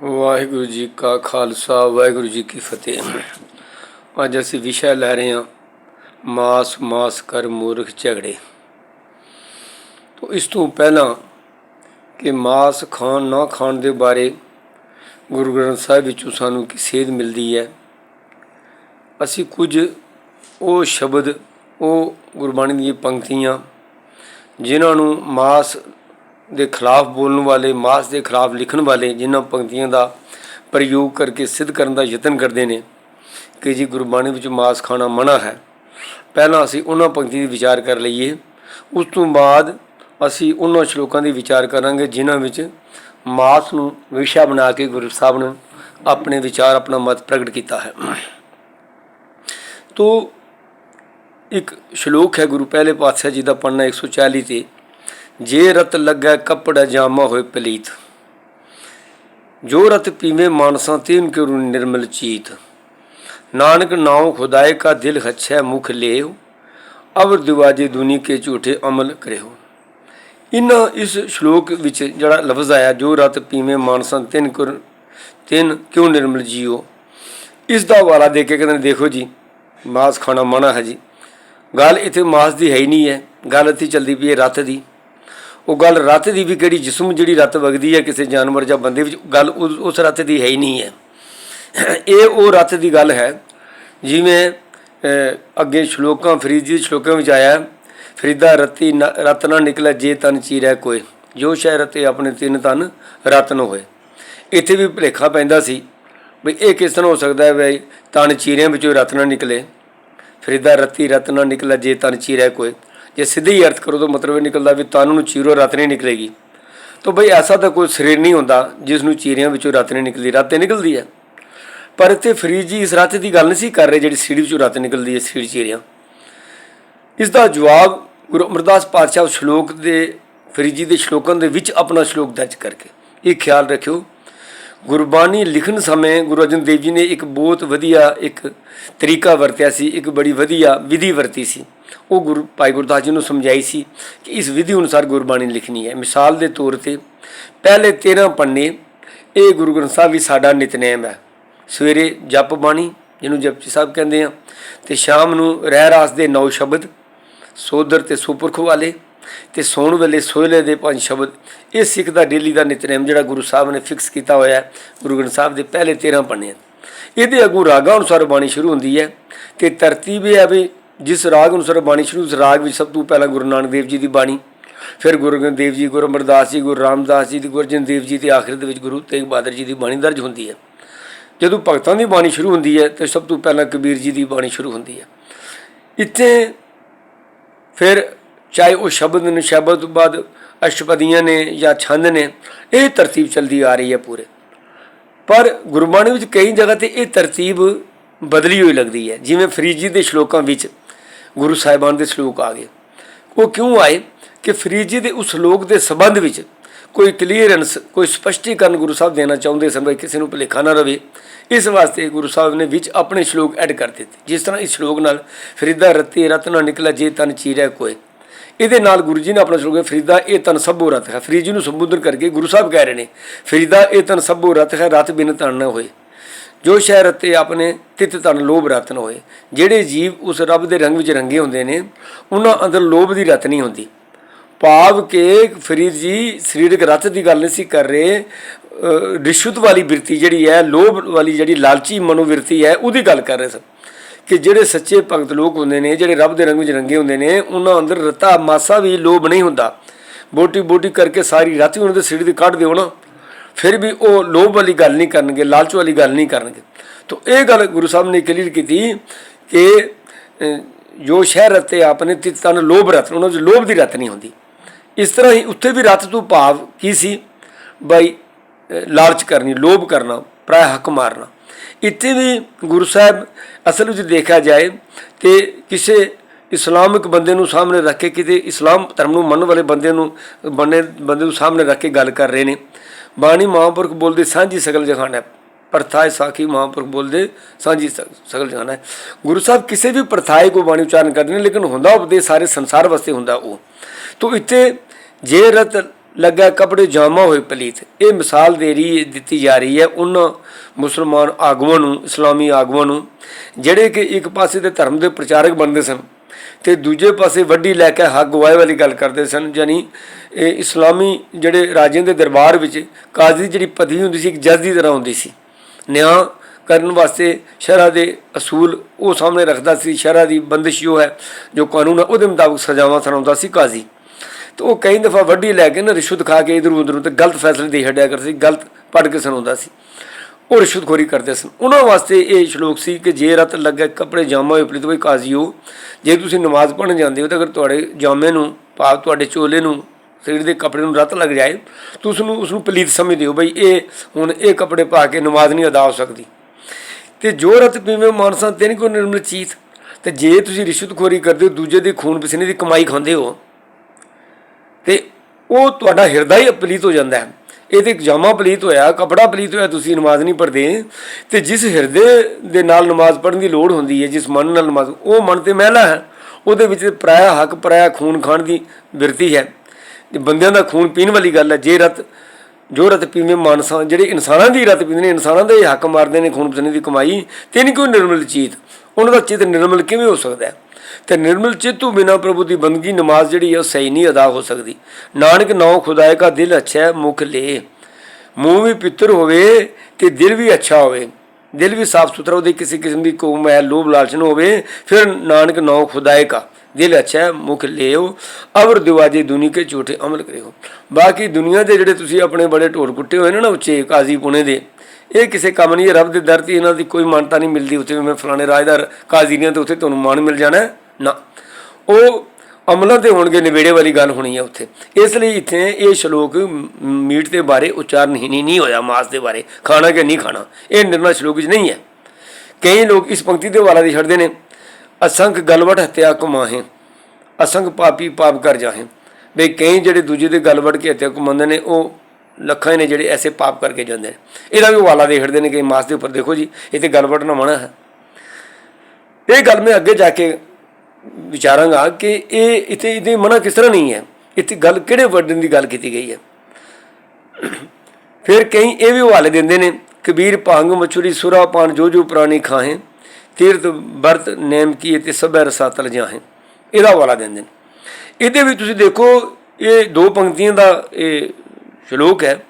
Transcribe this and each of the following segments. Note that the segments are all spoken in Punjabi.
ਵਾਹਿਗੁਰੂ ਜੀ ਕਾ ਖਾਲਸਾ, ਵਾਹਿਗੁਰੂ ਜੀ ਕੀ ਫਤਿਹ। ਅੱਜ ਅਸੀਂ ਵਿਸ਼ਾ ਲੈ ਰਹੇ ਹਾਂ, ਮਾਸ ਮਾਸ ਕਰ ਮੂਰਖ ਝਗੜੇ। ਤੋਂ ਇਸ ਤੋਂ ਪਹਿਲਾਂ ਕਿ ਮਾਸ ਖਾਣ ਨਾ ਖਾਣ ਦੇ ਬਾਰੇ ਗੁਰੂ ਗ੍ਰੰਥ ਸਾਹਿਬ ਵਿੱਚੋਂ ਸਾਨੂੰ ਕੀ ਸੇਧ ਮਿਲਦੀ ਹੈ, ਅਸੀਂ ਕੁਝ ਉਹ ਸ਼ਬਦ, ਉਹ ਗੁਰਬਾਣੀ ਦੀਆਂ ਪੰਕਤੀਆਂ, ਜਿਨ੍ਹਾਂ ਨੂੰ ਮਾਸ ਦੇ ਖਿਲਾਫ ਬੋਲਣ ਵਾਲੇ, ਮਾਸ ਦੇ ਖਿਲਾਫ ਲਿਖਣ ਵਾਲੇ ਜਿਨ੍ਹਾਂ ਪੰਕਤੀਆਂ ਦਾ ਪ੍ਰਯੋਗ ਕਰਕੇ ਸਿੱਧ ਕਰਨ ਦਾ ਯਤਨ ਕਰਦੇ ਨੇ ਕਿ ਜੀ ਗੁਰਬਾਣੀ ਵਿੱਚ ਮਾਸ ਖਾਣਾ ਮਨਾ ਹੈ। ਪਹਿਲਾਂ ਅਸੀਂ ਉਹਨਾਂ ਪੰਕਤੀ ਦੀ ਵਿਚਾਰ ਕਰ ਲਈਏ। ਉਸ ਤੋਂ ਬਾਅਦ ਅਸੀਂ ਉਹਨਾਂ ਸ਼ਲੋਕਾਂ ਦੀ ਵਿਚਾਰ ਕਰਾਂਗੇ ਜਿਨ੍ਹਾਂ ਵਿੱਚ ਮਾਸ ਨੂੰ ਵਿਸ਼ਾ ਬਣਾ ਕੇ ਗੁਰੂ ਸਾਹਿਬ ਨੇ ਆਪਣੇ ਵਿਚਾਰ, ਆਪਣਾ ਮਤ ਪ੍ਰਗਟ ਕੀਤਾ ਹੈ। ਤੋ ਇੱਕ ਸ਼ਲੋਕ ਹੈ ਗੁਰੂ ਪਹਿਲੇ ਪਾਤਸ਼ਾਹ ਜੀ ਦਾ ਪੜਨਾ 140 ਤੇ। ਜੇ ਰਤ ਲੱਗੈ ਕੱਪੜਾ ਜਾਮਾ ਹੋਏ ਪਲੀਤ। ਜੋ ਰਤ ਪੀਵੇ ਮਾਨਸਾ ਤੀਨ ਕੇ ਨਿਰਮਲ ਚੀਤ। ਨਾਨਕ ਨਾਉ ਖੁਦਾਏ ਕਾ ਦਿਲ ਹੱਛੈ ਮੁਖ ਲੇਵ ਅਵਰ ਦਿਵਾਜੇ ਦੁਨੀ ਕੇ ਝੂਠੇ ਅਮਲ ਕਰਿਓ ਇਨ ਇਸ ਸ਼ਲੋਕ ਵਿੱਚ ਜਿਹੜਾ ਲਫ਼ਜ਼ ਆਇਆ ਜੋ ਰਤ ਪੀਵੇ ਮਾਨਸਾਂ ਤਿੰਨ ਕੁਰ ਤਿੰਨ ਕਿਉਂ ਨਿਰਮਲ ਜੀਓ? ਇਸ ਦਾ ਵਾਲਾ ਦੇ ਕੇ ਕਹਿੰਦੇ ਨੇ, ਦੇਖੋ ਜੀ ਮਾਸ ਖਾਣਾ ਮਨਾ ਹੈ ਜੀ। ਗੱਲ ਇੱਥੇ ਮਾਸ ਦੀ ਹੈ ਹੀ ਨਹੀਂ ਹੈ ਗੱਲ ਇੱਥੇ ਚੱਲਦੀ ਪਈ ਹੈ ਰਤ ਦੀ। ਉਹ ਗੱਲ ਰਤ ਦੀ ਵੀ ਕਿਹੜੀ ਜਿਸਮ ਜਿਹੜੀ ਰਤ ਵਗਦੀ ਹੈ ਕਿਸੇ ਜਾਨਵਰ ਜਾਂ ਬੰਦੇ ਵਿੱਚ, ਗੱਲ ਉਸ ਉਸ ਰਤ ਦੀ ਹੈ ਹੀ ਨਹੀਂ ਹੈ। ਇਹ ਉਹ ਰਤ ਦੀ ਗੱਲ ਹੈ, ਜਿਵੇਂ ਅੱਗੇ ਸ਼ਲੋਕਾਂ, ਫਰੀਦ ਦੇ ਸ਼ਲੋਕਾਂ ਵਿੱਚ ਆਇਆ, ਫਰੀਦਾ ਰਤੀ ਨ- ਰਤ ਨਾ ਨਿਕਲੇ ਜੇ ਤਨ ਚੀਰੈ ਕੋਈ ਜੋ ਸ਼ਹਿਰ 'ਤੇ ਆਪਣੇ ਤਿੰਨ ਤਨ ਰਤਨ ਹੋਏ। ਇੱਥੇ ਵੀ ਭੁਲੇਖਾ ਪੈਂਦਾ ਸੀ ਵੀ ਇਹ ਕਿਸ ਤਰ੍ਹਾਂ ਹੋ ਸਕਦਾ ਹੈ ਵੀ ਤਨ ਚੀਰਿਆਂ ਵਿੱਚੋਂ ਰਤਨ ਨਿਕਲੇ, ਫਰੀਦਾ ਰਤੀ ਰਤਨਾ ਨਿਕਲਾ ਜੇ ਤਨ ਚੀਰੈ ਕੋਈ ਜੇ ਸਿੱਧੇ ਹੀ ਅਰਥ ਕਰੋ ਤਾਂ ਮਤਲਬ ਇਹ ਨਿਕਲਦਾ ਵੀ ਤਨ ਨੂੰ ਚੀਰੋ ਰਤਨੀ ਨਿਕਲੇਗੀ। ਤਾਂ ਬਈ ਐਸਾ ਤਾਂ ਕੋਈ ਸਰੀਰ ਨਹੀਂ ਹੁੰਦਾ ਜਿਸ ਨੂੰ ਚੀਰਿਆਂ ਵਿੱਚੋਂ ਰਤਨੀ ਨਿਕਲਦੀ, ਰਤ ਤੇ ਨਿਕਲਦੀ ਹੈ। ਪਰ ਇੱਥੇ ਫਰੀਦ ਜੀ ਇਸ ਰਤ ਦੀ ਗੱਲ ਨਹੀਂ ਸੀ ਕਰ ਰਹੇ ਜਿਹੜੀ ਸੀੜੀ ਵਿੱਚੋਂ ਰਤ ਨਿਕਲਦੀ ਹੈ, ਸੀੜ ਚੀਰਿਆਂ। ਇਸ ਦਾ ਜਵਾਬ ਗੁਰੂ ਅਮਰਦਾਸ ਪਾਤਸ਼ਾਹ ਉਸ ਸ਼ਲੋਕ ਦੇ, ਫਰੀਦ ਜੀ ਦੇ ਸ਼ਲੋਕਾਂ ਦੇ ਵਿੱਚ ਆਪਣਾ ਸ਼ਲੋਕ ਦਰਜ ਕਰਕੇ। ਇਹ ਖਿਆਲ ਰੱਖਿਓ, ਗੁਰਬਾਣੀ ਲਿਖਣ ਸਮੇਂ ਗੁਰੂ ਅਰਜਨ ਦੇਵ ਜੀ ਨੇ ਇੱਕ ਬਹੁਤ ਵਧੀਆ ਇੱਕ ਤਰੀਕਾ ਵਰਤਿਆ ਸੀ, ਇੱਕ ਬੜੀ ਵਧੀਆ ਵਿਧੀ ਵਰਤੀ ਸੀ। ਉਹ ਗੁਰੂ ਭਾਈ ਗੁਰਦਾਸ ਜੀ ਨੂੰ ਸਮਝਾਈ ਸੀ ਕਿ ਇਸ ਵਿਧੀ ਅਨੁਸਾਰ ਗੁਰਬਾਣੀ ਲਿਖਣੀ ਹੈ। ਮਿਸਾਲ ਦੇ ਤੌਰ ਤੇ ਪਹਿਲੇ 13 ਪੰਨੇ, ਇਹ ਗੁਰੂ ਗ੍ਰੰਥ ਸਾਹਿਬ ਵੀ ਸਾਡਾ ਨਿਤਨੇਮ ਹੈ। ਸਵੇਰੇ ਜਪ ਬਾਣੀ, ਜਿਹਨੂੰ ਜਪਜੀ ਸਾਹਿਬ ਕਹਿੰਦੇ ਆ, ਤੇ ਸ਼ਾਮ ਨੂੰ ਰਹਿ ਰਾਸ ਦੇ ਨੌ ਸ਼ਬਦ, ਸੋਦਰ ਤੇ ਸੁਪੁਰਖ ਵਾਲੇ, ਤੇ ਸੌਣ ਵੇਲੇ ਸੋਹਲੇ ਦੇ ਪੰਜ ਸ਼ਬਦ। ਇਹ ਸਿੱਖ ਦਾ ਡੇਲੀ ਦਾ ਨਿਤਨੇਮ ਜਿਹੜਾ ਗੁਰੂ ਸਾਹਿਬ ਨੇ ਫਿਕਸ ਕੀਤਾ ਹੋਇਆ ਹੈ, ਗੁਰੂ ਗ੍ਰੰਥ ਸਾਹਿਬ ਦੇ ਪਹਿਲੇ 13 ਪੰਨੇ। ਇਹਦੇ ਅਗੂ ਰਾਗਾਂ ਅਨੁਸਾਰ ਬਾਣੀ ਸ਼ੁਰੂ ਹੁੰਦੀ ਹੈ, ਤੇ ਤਰਤੀਬ ਇਹ ਹੈ ਵੀ ਜਿਸ ਰਾਗ ਅਨੁਸਾਰ ਬਾਣੀ ਸ਼ੁਰੂ, ਉਸ ਰਾਗ ਵਿੱਚ ਸਭ ਤੋਂ ਪਹਿਲਾਂ ਗੁਰੂ ਨਾਨਕ ਦੇਵ ਜੀ ਦੀ ਬਾਣੀ, ਫਿਰ ਗੁਰੂ ਅਰਜਨ ਦੇਵ ਜੀ, ਗੁਰੂ ਅਮਰਦਾਸ ਜੀ, ਗੁਰੂ ਰਾਮਦਾਸ ਜੀ ਦੀ ਗੁਰੂ ਅਰਜਨ ਦੇਵ ਜੀ ਤੇ ਆਖਿਰ ਦੇ ਵਿੱਚ ਗੁਰੂ ਤੇਗ ਬਹਾਦਰ ਜੀ ਦੀ ਬਾਣੀ ਦਰਜ ਹੁੰਦੀ ਹੈ। ਜਦੋਂ ਭਗਤਾਂ ਦੀ ਬਾਣੀ ਸ਼ੁਰੂ ਹੁੰਦੀ ਹੈ, ਤੇ ਸਭ ਤੋਂ ਪਹਿਲਾਂ ਕਬੀਰ ਜੀ ਦੀ ਬਾਣੀ ਸ਼ੁਰੂ ਹੁੰਦੀ ਹੈ। ਇੱਥੇ ਫਿਰ ਚਾਹੇ ਉਹ ਸ਼ਬਦ ਨੇ, ਸ਼ਬਦ ਤੋਂ ਬਾਅਦ ਅਸ਼ਟਪਦੀਆਂ ਨੇ ਜਾਂ ਛੰਦ ਨੇ, ਇਹ ਤਰਤੀਬ ਚੱਲਦੀ ਆ ਰਹੀ ਹੈ ਪੂਰੇ। ਪਰ ਗੁਰਬਾਣੀ ਵਿੱਚ ਕਈ ਜਗ੍ਹਾ ਤੇ ਇਹ ਤਰਤੀਬ ਬਦਲੀ ਹੋਈ ਲੱਗਦੀ ਹੈ। ਜਿਵੇਂ ਫਰੀਦ ਜੀ ਦੇ ਸ਼ਲੋਕਾਂ ਵਿੱਚ ਗੁਰੂ ਸਾਹਿਬਾਨ ਦੇ ਸ਼ਲੋਕ ਆ ਗਏ। ਉਹ ਕਿਉਂ ਆਏ ਕਿ ਫਰੀਦ ਜੀ ਦੇ ਉਸ ਸ਼ਲੋਕ ਦੇ ਸੰਬੰਧ ਵਿੱਚ ਕੋਈ ਕਲੀਅਰੈਂਸ ਕੋਈ ਸਪਸ਼ਟੀਕਰਨ ਗੁਰੂ ਸਾਹਿਬ ਦੇਣਾ ਚਾਹੁੰਦੇ ਸਨ ਵੀ ਕਿਸੇ ਨੂੰ ਭੁਲੇਖਾ ਨਾ ਰਵੇ। ਇਸ ਵਾਸਤੇ ਗੁਰੂ ਸਾਹਿਬ ਨੇ ਵਿੱਚ ਆਪਣੇ ਸ਼ਲੋਕ ਐਡ ਕਰ ਦਿੱਤੇ। ਜਿਸ ਤਰ੍ਹਾਂ ਇਸ ਸ਼ਲੋਕ ਨਾਲ ਫਰੀਦਾ ਰਤੀ ਰਤਨਾ ਨਿਕਲਾ ਜੇ ਤਨ ਚੀਰੈ ਕੋਏ। ਇਹਦੇ ਨਾਲ ਗੁਰੂ ਜੀ ਨੇ ਆਪਣਾ ਸ਼ਲੋਕ ਹੈ, ਫਰੀਦਾ ਇਹ ਤਨ ਸਭੋ ਰਤ ਹੈ। ਫਰੀਦ ਜੀ ਨੂੰ ਸੰਬੋਧਨ ਕਰਕੇ ਗੁਰੂ ਸਾਹਿਬ ਕਹਿ ਰਹੇ ਨੇ ਫਰੀਦਾ ਇਹ ਤਨ ਸਭੋ ਰਤ ਹੈ ਰਤ ਬਿਨ ਤਨ ਨਾ ਹੋਏ। ਜੋ ਸ਼ਹਿਰ ਰਤੇ ਆਪਣੇ ਤਿਤ ਤਨ ਲੋਭ ਰਤ ਹੋਏ, ਜਿਹੜੇ ਜੀਵ ਉਸ ਰੱਬ ਦੇ ਰੰਗ ਵਿੱਚ ਰੰਗੇ ਹੁੰਦੇ ਨੇ, ਉਹਨਾਂ ਅੰਦਰ ਲੋਭ ਦੀ ਰਤ ਨਹੀਂ ਹੁੰਦੀ। ਭਾਵ ਕਿ ਫਰੀਦ ਜੀ ਸਰੀਰਕ ਰਤ ਦੀ ਗੱਲ ਨਹੀਂ ਸੀ ਕਰ ਰਹੇ ਰਿਸ਼ਵਤ ਵਾਲੀ ਬਿਰਤੀ ਜਿਹੜੀ ਹੈ, ਲੋਭ ਵਾਲੀ ਜਿਹੜੀ ਲਾਲਚੀ ਮਨੋਵਿਰਤੀ ਹੈ, ਉਹਦੀ ਗੱਲ ਕਰ ਰਹੇ ਸਨ। ਕਿ ਜਿਹੜੇ ਸੱਚੇ ਭਗਤ ਲੋਕ ਹੁੰਦੇ ਨੇ, ਜਿਹੜੇ ਰੱਬ ਦੇ ਰੰਗ ਵਿੱਚ ਰੰਗੇ ਹੁੰਦੇ ਨੇ, ਉਹਨਾਂ ਅੰਦਰ ਰਤਾ ਮਾਸਾ ਵੀ ਲੋਭ ਨਹੀਂ ਹੁੰਦਾ। ਬੋਟੀ ਬੋਟੀ ਕਰਕੇ ਸਾਰੀ ਰਾਤੀ ਉਹਨਾਂ ਦੇ ਸਿਰ ਦੀ ਕੱਢ ਦਿਓ ਨਾ। ਫਿਰ ਵੀ ਉਹ ਲੋਭ ਵਾਲੀ ਗੱਲ ਨਹੀਂ ਕਰਨਗੇ, ਲਾਲਚ ਵਾਲੀ ਗੱਲ ਨਹੀਂ ਕਰਨਗੇ। ਤਾਂ ਇਹ ਗੱਲ ਗੁਰੂ ਸਾਹਿਬ ਨੇ ਕਲੀਅਰ ਕੀਤੀ ਕਿ ਜੋ ਸ਼ਹਿਰ ਰਤੇ ਆਪਣੇ ਤਿਤ ਲੋਭ ਰਤ, ਉਹਨਾਂ ਵਿੱਚ ਲੋਭ ਦੀ ਰਤ ਨਹੀਂ ਹੁੰਦੀ। ਇਸ ਤਰ੍ਹਾਂ ਹੀ ਉੱਥੇ ਵੀ ਰਤ ਤੋਂ ਭਾਵ ਕੀ ਸੀ? ਬਈ ਲਾਲਚ ਕਰਨੀ, ਲੋਭ ਕਰਨਾ, ਪ੍ਰਾਇ ਹੱਕ ਮਾਰਨਾ। ਇੱਥੇ ਵੀ ਗੁਰੂ ਸਾਹਿਬ ਅਸਲ ਵਿੱਚ ਦੇਖਿਆ ਜਾਏ ਤੇ ਕਿਸੇ ਇਸਲਾਮਿਕ ਬੰਦੇ ਨੂੰ ਸਾਹਮਣੇ ਰੱਖ ਕੇ ਕਿਤੇ ਇਸਲਾਮ ਧਰਮ ਨੂੰ ਮੰਨਣ ਵਾਲੇ ਬੰਦੇ ਨੂੰ, ਬੰਦੇ ਬੰਦੇ ਨੂੰ ਸਾਹਮਣੇ ਰੱਖ ਕੇ ਗੱਲ ਕਰ ਰਹੇ ਨੇ। ਬਾਣੀ ਮਹਾਂਪੁਰਖ ਬੋਲਦੇ ਸਾਂਝੀ ਸ਼ਕਲ ਜਹਾਨ ਹੈ। ਪ੍ਰਥਾਏ ਸਾਖੀ ਮਹਾਂਪੁਰਖ ਬੋਲਦੇ ਸਾਂਝੀ ਸ- ਸਗਲ ਜਹਾਨ ਹੈ। ਗੁਰੂ ਸਾਹਿਬ ਕਿਸੇ ਵੀ ਪ੍ਰਥਾਏ ਕੋ ਬਾਣੀ ਉਚਾਰਨ ਕਰਦੇ ਨੇ, ਲੇਕਿਨ ਹੁੰਦਾ ਉਪਦੇਸ਼ ਸਾਰੇ ਸੰਸਾਰ ਵਾਸਤੇ ਹੁੰਦਾ ਉਹ। ਤੋ ਇੱਥੇ ਜੇ ਰਤ ਲੱਗਾ ਕਪੜੇ ਜਾਮਾ ਹੋਏ ਪਲੀਤ, ਇਹ ਮਿਸਾਲ ਦੇ ਰਹੀ ਦਿੱਤੀ ਜਾ ਰਹੀ ਹੈ ਉਹਨਾਂ ਮੁਸਲਮਾਨ ਆਗੂਆਂ ਨੂੰ, ਇਸਲਾਮੀ ਆਗੂਆਂ ਨੂੰ, ਜਿਹੜੇ ਕਿ ਇੱਕ ਪਾਸੇ ਦੇ ਧਰਮ ਦੇ ਪ੍ਰਚਾਰਕ ਬਣਦੇ ਸਨ। ਤੇ ਦੂਜੇ ਪਾਸੇ ਵੱਡੀ ਲੈ ਕੇ ਹੱਕ ਗਵਾਏ ਵਾਲੀ ਗੱਲ ਕਰਦੇ ਸਨ, ਯਾਨੀ ਇਹ ਇਸਲਾਮੀ ਜਿਹੜੇ ਰਾਜਿਆਂ ਦੇ ਦਰਬਾਰ ਵਿੱਚ ਕਾਜ਼ੀ ਜਿਹੜੀ ਪਦਵੀ ਹੁੰਦੀ ਸੀ, ਇੱਕ ਜੱਜ ਦੀ ਤਰ੍ਹਾਂ ਹੁੰਦੀ ਸੀ। ਨਿਆਂ ਕਰਨ ਵਾਸਤੇ ਸ਼ਰਅ ਦੇ ਅਸੂਲ ਉਹ ਸਾਹਮਣੇ ਰੱਖਦਾ ਸੀ ਸ਼ਰਅ ਦੀ ਬੰਦਿਸ਼ ਜੋ ਹੈ, ਜੋ ਕਾਨੂੰਨ ਹੈ, ਉਹਦੇ ਮੁਤਾਬਕ ਸਜ਼ਾਵਾਂ ਸੁਣਾਉਂਦਾ ਸੀ ਕਾਜ਼ੀ। ਤੇ ਉਹ ਕਈ ਦਫਾ ਵੱਡੀ ਲੈ ਕੇ ਨਾ ਰਿਸ਼ਵਤ ਖਾ ਕੇ ਇਧਰ ਉਧਰ ਤੇ ਗਲਤ ਫੈਸਲੇ ਦੇ ਛੱਡਿਆ ਕਰਦਾ ਸੀ, ਗਲਤ ਪੜ੍ਹ ਕੇ ਸੁਣਾਉਂਦਾ ਸੀ। ਉਹ ਰਿਸ਼ਵਤਖੋਰੀ ਕਰਦੇ ਸਨ। ਉਹਨਾਂ ਵਾਸਤੇ ਇਹ ਸ਼ਲੋਕ ਸੀ ਕਿ ਜੇ ਰਤ ਲੱਗੇ ਕੱਪੜੇ ਜਾਮਾ ਹੋਏ ਪਲੀਤ ਕੋਈ ਕਾਜ਼ੀ ਹੋ ਜੇ ਤੁਸੀਂ ਨਮਾਜ਼ ਪੜ੍ਹਨ ਜਾਂਦੇ ਹੋ ਤਾਂ ਅਗਰ ਤੁਹਾਡੇ ਜਾਮੇ ਨੂੰ, ਭਾਵ ਤੁਹਾਡੇ ਚੋਲੇ ਨੂੰ, ਸਰੀਰ ਦੇ ਕੱਪੜੇ ਨੂੰ ਰਤ ਲੱਗ ਜਾਏ, ਤਾਂ ਉਸ ਨੂੰ ਉਸ ਨੂੰ ਪਲੀਤ ਸਮਝਦੇ ਹੋ ਬਈ ਇਹ ਹੁਣ ਇਹ ਕੱਪੜੇ ਪਾ ਕੇ ਨਮਾਜ਼ ਨਹੀਂ ਅਦਾ ਹੋ ਸਕਦੀ। ਤੇ ਜੋ ਰਤ ਪੀਵੇਂ ਮਾਨਸਾ, ਤਿੰਨ ਕੋ ਨਿਰਮਲ ਚੀਤ। ਤੇ ਜੇ ਤੁਸੀਂ ਰਿਸ਼ਵਤਖੋਰੀ ਕਰਦੇ ਹੋ, ਦੂਜੇ ਦੀ ਖੂਨ ਪਸੀਨੇ ਦੀ ਕਮਾਈ ਖਾਂਦੇ ਹੋ, ਤੇ ਉਹ ਤੁਹਾਡਾ ਹਿਰਦਾ ਹੀ ਅਪਲੀਤ ਹੋ ਜਾਂਦਾ ਹੈ। ਇਹ ਤੇ ਜਾਮਾ ਪਲੀਤ ਹੋਇਆ, ਕਪੜਾ ਪਲੀਤ ਹੋਇਆ, ਤੁਸੀਂ ਨਮਾਜ਼ ਨਹੀਂ ਪੜ੍ਹਦੇ। ਤੇ ਜਿਸ ਹਿਰਦੇ ਦੇ ਨਾਲ ਨਮਾਜ਼ ਪੜ੍ਹਨ ਦੀ ਲੋੜ ਹੁੰਦੀ ਹੈ, ਜਿਸ ਮਨ ਨਾਲ ਨਮਾਜ਼, ਉਹ ਮਨ ਤੇ ਮਹਿਲਾ ਹੈ। ਉਹਦੇ ਵਿੱਚ ਪਰਾਇਆ ਹੱਕ, ਪਰਾਇਆ ਖੂਨ ਖਾਣ ਦੀ ਬਿਰਤੀ ਹੈ। ਤੇ ਬੰਦਿਆਂ ਦਾ ਖੂਨ ਪੀਣ ਵਾਲੀ ਗੱਲ ਹੈ, ਜੇ ਰਤ, ਜੋ ਰਤ ਪੀਵੇਂ ਮਾਨਸਾਂ, ਜਿਹੜੇ ਇਨਸਾਨਾਂ ਦੀ ਰਤ ਪੀਂਦੇ ਨੇ, ਇਨਸਾਨਾਂ ਦੇ ਹੱਕ ਮਾਰਦੇ ਨੇ, ਖੂਨ ਪਸੀਨੇ ਦੀ ਕਮਾਈ, ਤੇ ਨਹੀਂ ਕੋਈ ਨਿਰਮਲ ਚੀਤ, ਉਹਨਾਂ ਦਾ ਚਿੱਤ ਨਿਰਮਲ ਕਿਵੇਂ ਹੋ ਸਕਦਾ ਹੈ? ਤੇ ਨਿਰਮਲ ਚਿੱਤੂ ਤੋਂ ਬਿਨਾ ਪ੍ਰਭੂ ਦੀ ਬੰਦਗੀ ਨਮਾਜ਼ ਜਿਹੜੀ ਹੈ ਉਹ ਸਹੀ ਨਹੀਂ ਅਦਾ ਹੋ ਸਕਦੀ। ਨਾਨਕ ਨਾਉ ਖੁਦਾਏ ਕਾ ਦਿਲ ਅੱਛਾ ਹੈ, ਮੁਖ ਲੇ। ਮੂੰਹ ਵੀ ਪਿੱਤਰ ਹੋਵੇ ਤੇ ਦਿਲ ਵੀ ਅੱਛਾ ਹੋਵੇ। ਦਿਲ ਵੀ ਸਾਫ਼ ਸੁਥਰਾ ਉਹਦੇ ਕਿਸੇ ਕਿਸਮ ਦੀ ਕੋਈ ਮੈਲ ਲੋਭ ਲਾਲਚ ਨਾ ਹੋਵੇ, ਫਿਰ ਨਾਨਕ ਨਾਉ ਖੁਦਾਏ ਕਾ ਦਿਲ ਅੱਛਾ ਹੈ, ਮੁਖ ਲਿਓ ਅਵਰ ਦਿਵਾਜੇ ਦੁਨੀ ਕੇ ਝੂਠੇ ਅਮਲ ਕਰਿਓ ਬਾਕੀ ਦੁਨੀਆ ਦੇ ਜਿਹੜੇ ਤੁਸੀਂ ਆਪਣੇ ਬੜੇ ਢੋਲ ਕੁੱਟੇ ਹੋਏ ਨੇ ਨਾ ਉੱਚੇ ਕਾਜ਼ੀ ਪੁਣੇ ਦੇ, ਇਹ ਕਿਸੇ ਕੰਮ ਨਹੀਂ ਰੱਬ ਦੇ ਦਰ ਤੇ ਇਹਨਾਂ ਦੀ ਕੋਈ ਮਾਨਤਾ ਨਹੀਂ ਮਿਲਦੀ, ਉੱਥੇ ਵੀ ਮੈਂ ਫਲਾਣੇ ਰਾਜਦਾਰ ਕਾਜ਼ੀ ਨੇ ਤੇ ਉੱਥੇ ਤੁਹਾਨੂੰ ਮਾਨ ਮਿਲ ਜਾਣਾ ਨਾ। ਉਹ ਅਮਲਾਂ ਤੇ ਹੋਣਗੇ ਨਿਵੇੜੇ ਵਾਲੀ ਗੱਲ ਹੋਣੀ ਹੈ ਉੱਥੇ। ਇਸ ਲਈ ਇੱਥੇ ਇਹ ਸ਼ਲੋਕ ਮੀਟ ਦੇ ਬਾਰੇ ਉਚਾਰਨ ਹੀ ਨਹੀਂ ਹੋਇਆ, ਮਾਸ ਦੇ ਬਾਰੇ। ਖਾਣਾ ਕਿ ਨਹੀਂ ਖਾਣਾ? ਇਹ ਨਿਰਣਾ ਸ਼ਲੋਕ ਵਿੱਚ ਨਹੀਂ ਹੈ। ਕਈ ਲੋਕ ਇਸ ਪੰਕਤੀ ਦੇ ਵਾਲਾ ਦੀ ਛੱਡਦੇ ਨੇ, ਅਸੰਖ ਗਲਵਟ ਹੱਤਿਆ ਕਮਾਹੇ ਅਸੰਖ ਪਾਪੀ ਪਾਪ ਕਰ ਜਾਹੇ। ਬਈ ਕਈ ਜਿਹੜੇ ਦੂਜੇ ਦੇ ਗਲਵਟ ਕੇ ਹੱਤਿਆ ਕਮਾਉਂਦੇ ਨੇ, ਉਹ ਲੱਖਾਂ ਹੀ ਨੇ ਜਿਹੜੇ ਐਸੇ ਪਾਪ ਕਰਕੇ ਜਾਂਦੇ ਨੇ। ਇਹਦਾ ਵੀ ਵਾਲਾ ਦੇ ਛੱਡਦੇ ਨੇ ਕਿ ਮਾਸ ਦੇ ਉੱਪਰ। ਦੇਖੋ ਜੀ, ਇਹ ਤੇ ਗਲਵਟ ਨਾ ਮਨਾ ਹੈ। ਇਹ ਗੱਲ ਮੈਂ ਅੱਗੇ ਜਾ ਕੇ ਵਿਚਾਰਾਂਗਾ ਕਿ ਇਹ ਇਥੇ ਇਹਦੇ ਮਨਾ ਕਿਸ ਤਰ੍ਹਾਂ ਨਹੀਂ ਹੈ? ਇੱਥੇ ਗੱਲ ਕਿਹੜੇ ਵਰਡਨ ਦੀ ਗੱਲ ਕੀਤੀ ਗਈ ਹੈ? ਫਿਰ ਕਈ ਇਹ ਵੀ ਹਵਾਲੇ ਦਿੰਦੇ ਨੇ, ਕਬੀਰ ਭੰਗ ਮਛੁਰੀ ਸੁਰਾ ਪਾਨ ਜੋ ਜੋ ਪ੍ਰਾਣੀ ਖਾਹੇ ਤੀਰਤ ਵਰਤ ਨੇਮ ਕੀ ਤੇ ਸਭੈ ਰਸਾ ਤਲ ਜਾਹੇ। ਇਹਦਾ ਹਵਾਲਾ ਦਿੰਦੇ ਨੇ। ਇਹਦੇ ਵਿੱਚ ਤੁਸੀਂ ਦੇਖੋ, ਇਹ ਦੋ ਪੰਕਤੀਆਂ ਦਾ ਇਹ ਸ਼ਲੋਕ ਹੈ।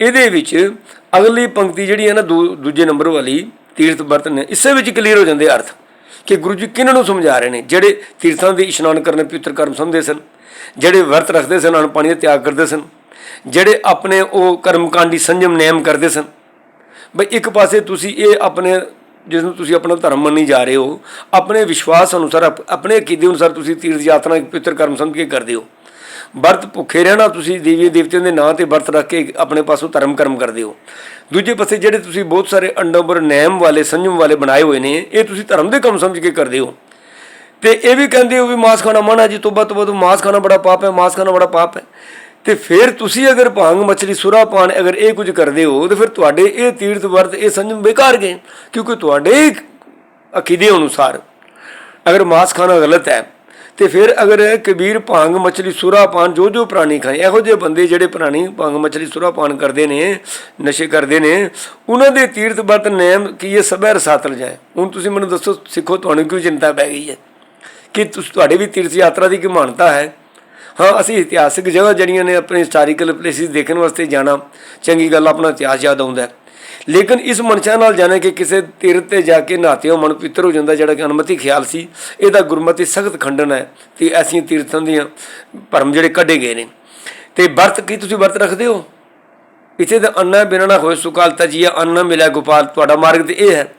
ਇਹਦੇ ਵਿੱਚ ਅਗਲੀ ਪੰਕਤੀ ਜਿਹੜੀ ਹੈ ਨਾ, ਦੂ- ਦੂਜੇ ਨੰਬਰ ਵਾਲੀ, ਤੀਰਥ ਵਰਤ ਨੇ, ਇਸੇ ਵਿੱਚ ਕਲੀਅਰ ਹੋ ਜਾਂਦੇ ਅਰਥ। ਕਿ ਗੁਰੂ ਜੀ ਕਿਹਨਾਂ ਨੂੰ ਸਮਝਾ ਰਹੇ ਨੇ? ਜਿਹੜੇ ਤੀਰਥਾਂ ਦੇ ਇਸ਼ਨਾਨ ਕਰਨੇ ਪਵਿੱਤਰ ਕਰਮ ਸਮਝਦੇ ਸਨ, ਜਿਹੜੇ ਵਰਤ ਰੱਖਦੇ ਸਨ ਅਨ ਪਾਣੀ ਦਾ ਤਿਆਗ ਕਰਦੇ ਸਨ, ਜਿਹੜੇ ਆਪਣੇ ਉਹ ਕਰਮਕਾਂਡੀ ਸੰਜਮ ਨਿਯਮ ਕਰਦੇ ਸਨ। ਬਈ ਇੱਕ ਪਾਸੇ ਤੁਸੀਂ ਇਹ ਆਪਣੇ, ਜਿਸ ਨੂੰ ਤੁਸੀਂ ਆਪਣਾ ਧਰਮ ਮੰਨੀ ਜਾ ਰਹੇ ਹੋ, ਆਪਣੇ ਵਿਸ਼ਵਾਸ ਅਨੁਸਾਰ ਆਪ- ਆਪਣੇ ਅਕੀਦੇ ਅਨੁਸਾਰ ਤੁਸੀਂ ਤੀਰਥ ਯਾਤਰਾ ਇੱਕ ਪਵਿੱਤਰ ਕਰਮ ਸਮਝ ਕੇ ਕਰਦੇ ਹੋ। ਵਰਤ ਭੁੱਖੇ ਰਹਿਣਾ, ਤੁਸੀਂ ਦੇਵੀ ਦੇਵਤਿਆਂ ਦੇ ਨਾਂ ਤੇ ਵਰਤ ਰੱਖ ਕੇ ਆਪਣੇ ਪਾਸੋਂ ਧਰਮ ਕਰਮ ਕਰਦੇ ਹੋ। ਦੂਜੇ ਪਾਸੇ ਜਿਹੜੇ ਤੁਸੀਂ ਬਹੁਤ ਸਾਰੇ ਅੰਡੋਬਰ, ਨੈਮ ਵਾਲੇ, ਸੰਜਮ ਵਾਲੇ ਬਣਾਏ ਹੋਏ ਨੇ, ਇਹ ਤੁਸੀਂ ਧਰਮ ਦੇ ਕੰਮ ਸਮਝ ਕੇ ਕਰਦੇ ਹੋ। ਤੇ ਇਹ ਵੀ ਕਹਿੰਦੇ ਹੋ ਵੀ ਮਾਸ ਖਾਣਾ ਮਨਾ ਜੀ ਤੋਬਾ ਤੋਬਾ ਤੋਂ ਮਾਸ ਖਾਣਾ ਬੜਾ ਪਾਪ ਹੈ, ਮਾਸ ਖਾਣਾ ਬੜਾ ਪਾਪ ਹੈ। ਤੇ ਫਿਰ ਤੁਸੀਂ ਅਗਰ ਭਾਂਗ, ਮਛਲੀ, ਸੁਰਾ ਪਾਣ ਅਗਰ ਇਹ ਕੁਝ ਕਰਦੇ ਹੋ, ਤੇ ਫਿਰ ਤੁਹਾਡੇ ਇਹ ਤੀਰਥ, ਵਰਤ, ਇਹ ਸੰਜਮ ਬੇਕਾਰ ਗਏ, ਕਿਉਂਕਿ ਤੁਹਾਡੇ ਅਕੀਦੇ ਅਨੁਸਾਰ ਅਗਰ ਮਾਸ ਖਾਣਾ ਗਲਤ ਹੈ ਤੇ ਫਿਰ ਅਗਰ ਕਬੀਰ ਭੰਗ ਮਛਲੀ ਸੁਰਾਪਾਨ ਜੋ ਜੋ ਪ੍ਰਾਣੀ ਖਾਏ, ਇਹੋ ਜਿਹੇ ਬੰਦੇ ਜਿਹੜੇ ਪ੍ਰਾਣੀ ਭੰਗ ਮਛਲੀ ਸੁਰਾ ਪਾਨ ਕਰਦੇ ਨੇ, ਨਸ਼ੇ ਕਰਦੇ ਨੇ, ਉਹਨਾਂ ਦੇ ਤੀਰਥ ਵਰਤ ਨੇਮ ਕੀ ਇਹ ਸਭੈ ਰਸਾਤਲ ਜਾਏ? ਹੁਣ ਤੁਸੀਂ ਮੈਨੂੰ ਦੱਸੋ, ਸਿੱਖੋ, ਤੁਹਾਨੂੰ ਕਿਉਂ ਚਿੰਤਾ ਪੈ ਗਈ ਹੈ? ਕਿ ਤੁਹਾਡੇ ਵੀ ਤੀਰਥ ਯਾਤਰਾ ਦੀ ਕੀ ਮਾਨਤਾ ਹੈ? ਹਾਂ, ਅਸੀਂ ਇਤਿਹਾਸਿਕ ਜਗ੍ਹਾ ਜਿਹੜੀਆਂ ਨੇ ਆਪਣੇ ਹਿਸਟੋਰੀਕਲ ਪਲੇਸਿਸ ਦੇਖਣ ਵਾਸਤੇ ਜਾਣਾ, ਚੰਗੀ ਗੱਲ ਆਪਣਾ ਇਤਿਹਾਸ ਯਾਦ ਆਉਂਦਾ ਲੇਕਿਨ ਇਸ ਮਨਸ਼ਾ ਨਾਲ ਜਾਣੇ ਕਿ ਕਿਸੇ ਤੀਰਥ ਤੇ ਜਾ ਕੇ ਨਹਾਤੇ ਹੋ ਮਨ ਪਿੱਤਰ ਹੋ ਜਾਂਦਾ ਜਿਹੜਾ ਕਿ ਅਨਮਤੀ ਖਿਆਲ ਸੀ, ਇਹਦਾ ਗੁਰਮਤੀ ਸਖਤ ਖੰਡਨ ਹੈ ਤੇ ਐਸੀਆਂ ਤੀਰਥਾਂ ਦੀਆਂ ਭਰਮ ਜਿਹੜੇ ਕੱਢੇ ਗਏ ਨੇ। ਤੇ ਵਰਤ ਕੀ ਤੁਸੀਂ ਵਰਤ ਰੱਖਦੇ ਹੋ? ਇਥੇ ਤਾਂ ਅੰਨਾ ਬਿਨਾਂ ਨਾ ਹੋਏ ਸੁਕਾਲ ਤਜੀਆ ਅੰਨਾ ਮਿਲਿਆ ਗੋਪਾਲ, ਤੁਹਾਡਾ ਮਾਰਗ ਤੇ ਇਹ ਹੈ।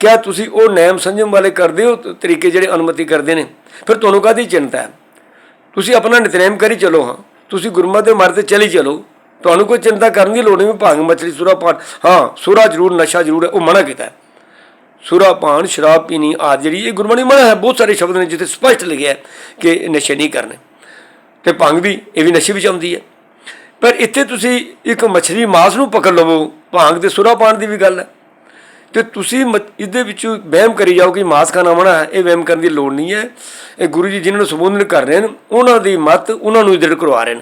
ਕਿਆ ਤੁਸੀਂ ਉਹ ਨੈਮ ਸੰਜਮ ਵਾਲੇ ਕਰਦੇ ਹੋ ਤਰੀਕੇ ਜਿਹੜੇ ਅਨੁਮਤੀ ਕਰਦੇ ਨੇ? ਫਿਰ ਤੁਹਾਨੂੰ ਕਾਹਦੀ ਚਿੰਤਾ ਹੈ? ਤੁਸੀਂ ਆਪਣਾ ਨਿਤਨੇਮ ਕਰੀ ਚਲੋ ਹਾਂ। ਤੁਸੀਂ ਗੁਰਮਤਿ ਦੇ ਮਾਰਗ ਤੇ ਚਲੀ ਚਲੋ। ਤੁਹਾਨੂੰ ਕੋਈ ਚਿੰਤਾ ਕਰਨ ਦੀ ਲੋੜ ਨਹੀਂ, ਭਾਂਗ ਮਛਲੀ, ਸੁਰਾ ਪਾਨ ਹਾਂ, ਸੁਰਾ ਜ਼ਰੂਰ, ਨਸ਼ਾ ਜ਼ਰੂਰ ਹੈ, ਉਹ ਮਨਾ ਕੀਤਾ ਹੈ। ਸੁਰਾ ਪਾਨ ਸ਼ਰਾਬ ਪੀਣੀ, ਆਦਿ ਜਿਹੜੀ ਇਹ ਗੁਰਬਾਣੀ ਮਨਾ ਹੈ, ਬਹੁਤ ਸਾਰੇ ਸ਼ਬਦ ਨੇ ਜਿੱਥੇ ਸਪਸ਼ਟ ਲਿਖਿਆ ਹੈ ਕਿ ਨਸ਼ੇ ਨਹੀਂ ਕਰਨੇ। ਤੇ ਭੰਗ ਵੀ, ਇਹ ਵੀ ਨਸ਼ੇ ਵਿੱਚ ਆਉਂਦੀ ਹੈ। ਪਰ ਇੱਥੇ ਤੁਸੀਂ ਇੱਕ ਮਛਲੀ ਮਾਸ ਨੂੰ ਪਕੜ ਲਵੋ, ਭਾਂਗ ਤੇ ਸੁਰਾ ਪਾਨ ਦੀ ਵੀ ਗੱਲ ਹੈ। ਤੇ ਤੁਸੀਂ ਮ- ਇਹਦੇ ਵਿੱਚ ਵਹਿਮ ਕਰੀ ਜਾਓ ਕਿ ਮਾਸ ਖਾਣਾ ਮਨਾ ਹੈ, ਇਹ ਵਹਿਮ ਕਰਨ ਦੀ ਲੋੜ ਨਹੀਂ ਹੈ। ਇਹ ਗੁਰੂ ਜੀ ਜਿਨ੍ਹਾਂ ਨੂੰ ਸੰਬੋਧਨ ਕਰ ਰਹੇ ਨੇ ਉਹਨਾਂ ਦੀ ਮਤ ਉਹਨਾਂ ਨੂੰ ਦ੍ਰਿੜ ਕਰਵਾ ਰਹੇ ਨੇ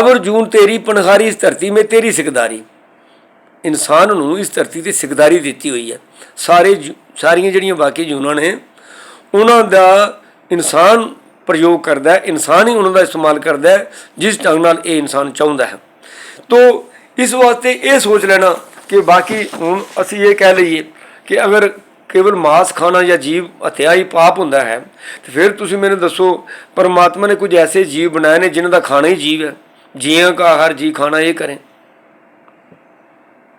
ਅਵਰ ਜੂਨ ਤੇਰੀ ਪਨਖਾਰੀ ਇਸ ਧਰਤੀ ਮੇ ਤੇਰੀ ਸਿਕਦਾਰੀ। ਇਨਸਾਨ ਨੂੰ ਇਸ ਧਰਤੀ ਤੇ ਸਿਕਦਾਰੀ ਦਿੱਤੀ ਹੋਈ ਹੈ। ਸਾਰੇ ਜੂ- ਸਾਰੀਆਂ ਜਿਹੜੀਆਂ ਬਾਕੀ ਜੂਨਾਂ ਨੇ, ਉਹਨਾਂ ਦਾ ਇਨਸਾਨ ਪ੍ਰਯੋਗ ਕਰਦਾ ਹੈ, ਇਨਸਾਨ ਹੀ ਉਹਨਾਂ ਦਾ ਇਸਤੇਮਾਲ ਕਰਦਾ ਹੈ, ਜਿਸ ਢੰਗ ਨਾਲ ਇਹ ਇਨਸਾਨ ਚਾਹੁੰਦਾ ਹੈ। ਤੋ, ਇਸ ਵਾਸਤੇ ਇਹ ਸੋਚ ਲੈਣਾ ਕਿ ਬਾਕੀ ਹੁਣ ਅਸੀਂ ਇਹ ਕਹਿ ਲਈਏ ਕਿ ਅਗਰ ਕੇਵਲ ਮਾਸ ਖਾਣਾ ਜਾਂ ਜੀਵ ਹੱਤਿਆ ਹੀ ਪਾਪ ਹੁੰਦਾ ਹੈ, ਤੇ ਫਿਰ ਤੁਸੀਂ ਮੈਨੂੰ ਦੱਸੋ, ਪਰਮਾਤਮਾ ਨੇ ਕੁਝ ਐਸੇ ਜੀਵ ਬਣਾਏ ਨੇ ਜਿਨ੍ਹਾਂ ਦਾ ਖਾਣਾ ਹੀ ਜੀਵ ਹੈ। ਜੀਆਂ ਕਾ ਹਰ ਜੀ ਖਾਣਾ ਇਹ ਕਰੇ।